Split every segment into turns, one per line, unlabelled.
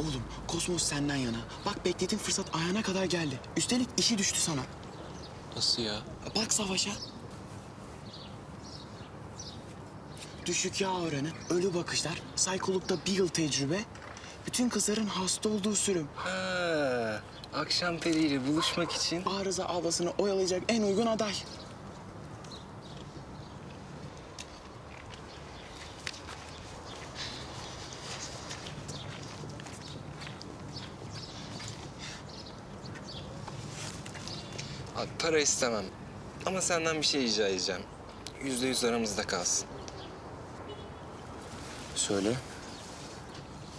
Oğlum Kosmos senden yana. Bak beklediğin fırsat ayağına kadar geldi. Üstelik işi düştü sana.
Nasıl ya?
Bak savaşa. Düşük yağ oranı, ölü bakışlar, saykolukta bir yıl tecrübe. Bütün kızların hasta olduğu sürüm.
Ha, akşam periyle buluşmak için
Arıza ablasını oyalayacak en uygun aday.
Para istemem. Ama senden bir şey rica edeceğim. Yüzde yüz aramızda kalsın.
Söyle.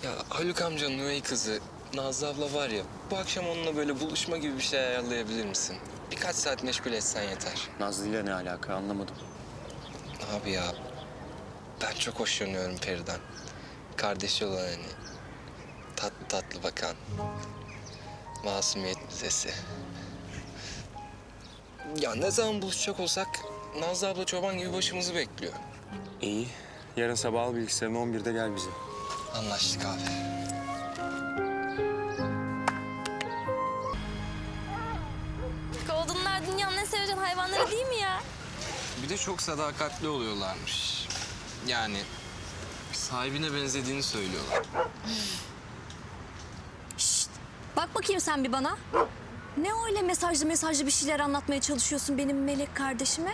Ya Haluk amcanın üvey kızı Nazlı abla var ya... ...bu akşam onunla böyle buluşma gibi bir şey ayarlayabilir misin? Birkaç saat meşgul etsen yeter.
Nazlı ile ne alaka anlamadım.
Abi ya ben çok hoşlanıyorum Peri'den. Kardeşi olan hani. Tatlı tatlı bakan. Masumiyet müzesi. Ya ne zaman buluşacak olsak Nazlı abla çoban gibi başımızı bekliyor.
İyi. Yarın sabah al bilgisayarını 11'de gel bize.
Anlaştık abi.
Goldenlar dünyanın en sevecen hayvanları değil mi ya?
Bir de çok sadakatli oluyorlarmış. Yani sahibine benzediğini söylüyorlar.
Bak bakayım sen bir bana. Ne öyle mesajlı mesajlı bir şeyler anlatmaya çalışıyorsun benim melek kardeşime?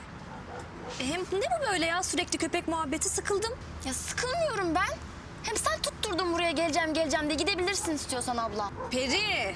E Hem ne bu böyle ya sürekli köpek muhabbeti sıkıldım.
Ya sıkılmıyorum ben. Hem sen tutturdun buraya geleceğim geleceğim diye gidebilirsin istiyorsan abla.
Peri.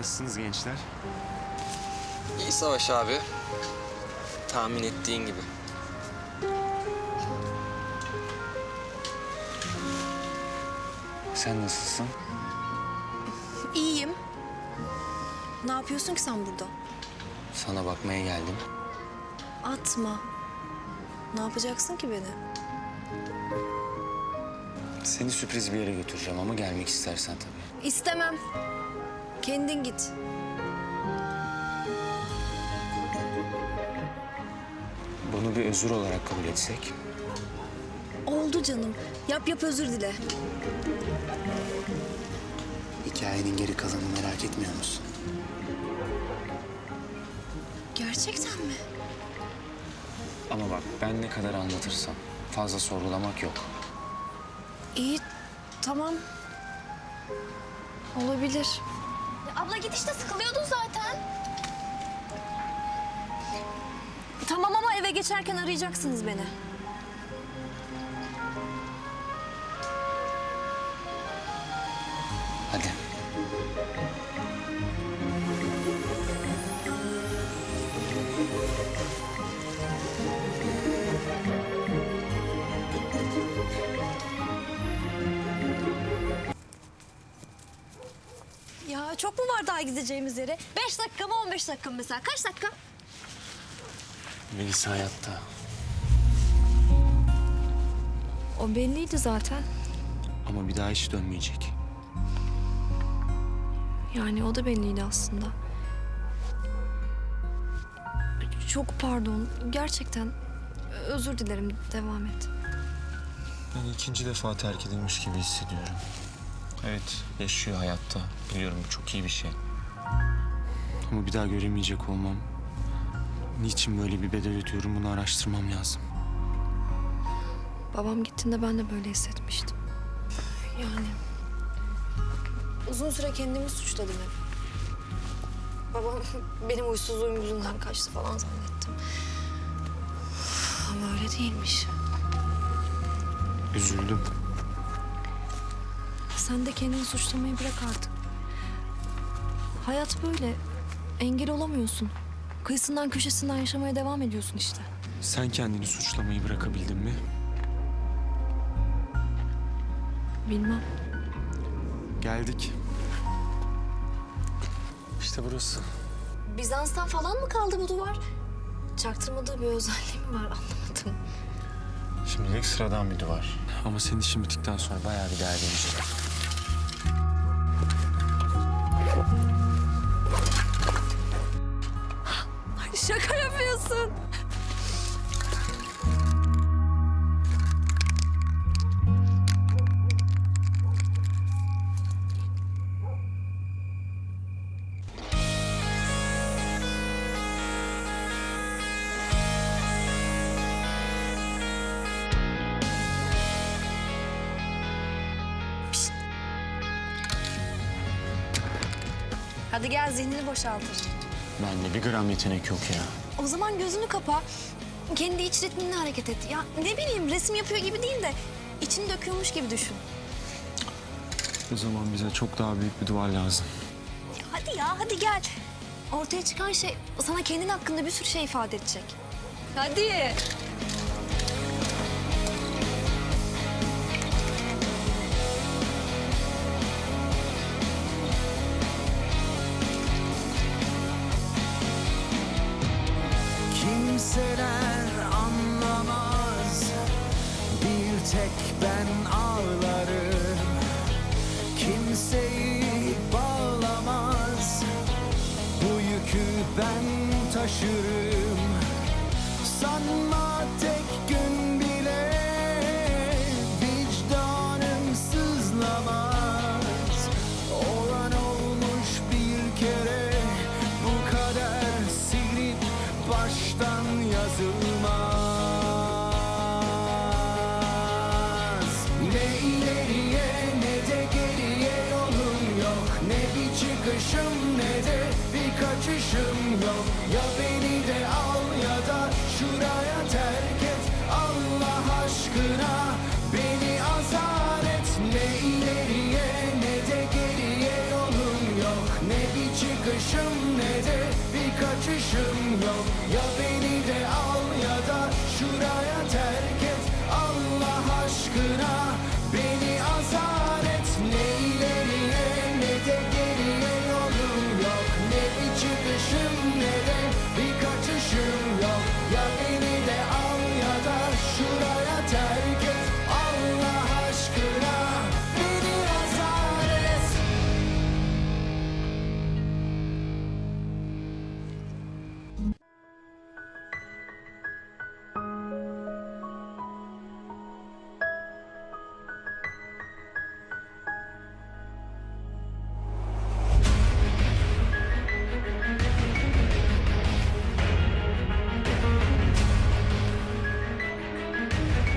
Nasılsınız gençler?
İyi savaş abi. Tahmin ettiğin gibi.
Sen nasılsın?
İyiyim. Ne yapıyorsun ki sen burada?
Sana bakmaya geldim.
Atma. Ne yapacaksın ki beni?
Seni sürpriz bir yere götüreceğim ama gelmek istersen tabii.
İstemem. Kendin git.
Bunu bir özür olarak kabul etsek.
Oldu canım. Yap yap özür dile.
Hikayenin geri kalanını merak etmiyor musun?
Gerçekten mi?
Ama bak ben ne kadar anlatırsam fazla sorgulamak yok.
İyi, tamam. Olabilir.
Abla git işte sıkılıyordun zaten.
Tamam ama eve geçerken arayacaksınız beni. Çok mu var daha gideceğimiz yere? Beş dakika mı on beş dakika mı mesela? Kaç dakika?
Melisa hayatta.
O belliydi zaten.
Ama bir daha hiç dönmeyecek.
Yani o da belliydi aslında. Çok pardon. Gerçekten özür dilerim. Devam et.
Ben ikinci defa terk edilmiş gibi hissediyorum. Evet, yaşıyor hayatta. Biliyorum bu çok iyi bir şey. Ama bir daha göremeyecek olmam... Niçin böyle bir bedel ödüyorum bunu araştırmam lazım.
Babam gittiğinde ben de böyle hissetmiştim. Yani uzun süre kendimi suçladım hep. Babam benim huysuzluğum yüzünden kaçtı falan zannettim. Ama öyle değilmiş.
Üzüldüm.
Sen de kendini suçlamayı bırak artık. Hayat böyle. Engel olamıyorsun. Kıyısından köşesinden yaşamaya devam ediyorsun işte.
Sen kendini suçlamayı bırakabildin mi?
Bilmem.
Geldik. İşte burası.
Bizans'tan falan mı kaldı bu duvar? çaktırmadığı bir özelliği mi var anlamadım.
Şimdilik sıradan bir duvar. Ama senin işin bittikten sonra bayağı bir değerlenecek.
Şaka yapıyorsun. Hadi gel zihnini boşaltır.
Bende bir gram yetenek yok ya.
O zaman gözünü kapa. Kendi iç ritminle hareket et. Ya ne bileyim resim yapıyor gibi değil de içini döküyormuş gibi düşün.
O zaman bize çok daha büyük bir duvar lazım.
Hadi ya hadi gel. Ortaya çıkan şey sana kendin hakkında bir sürü şey ifade edecek. Hadi.
Bir çıkışım ne de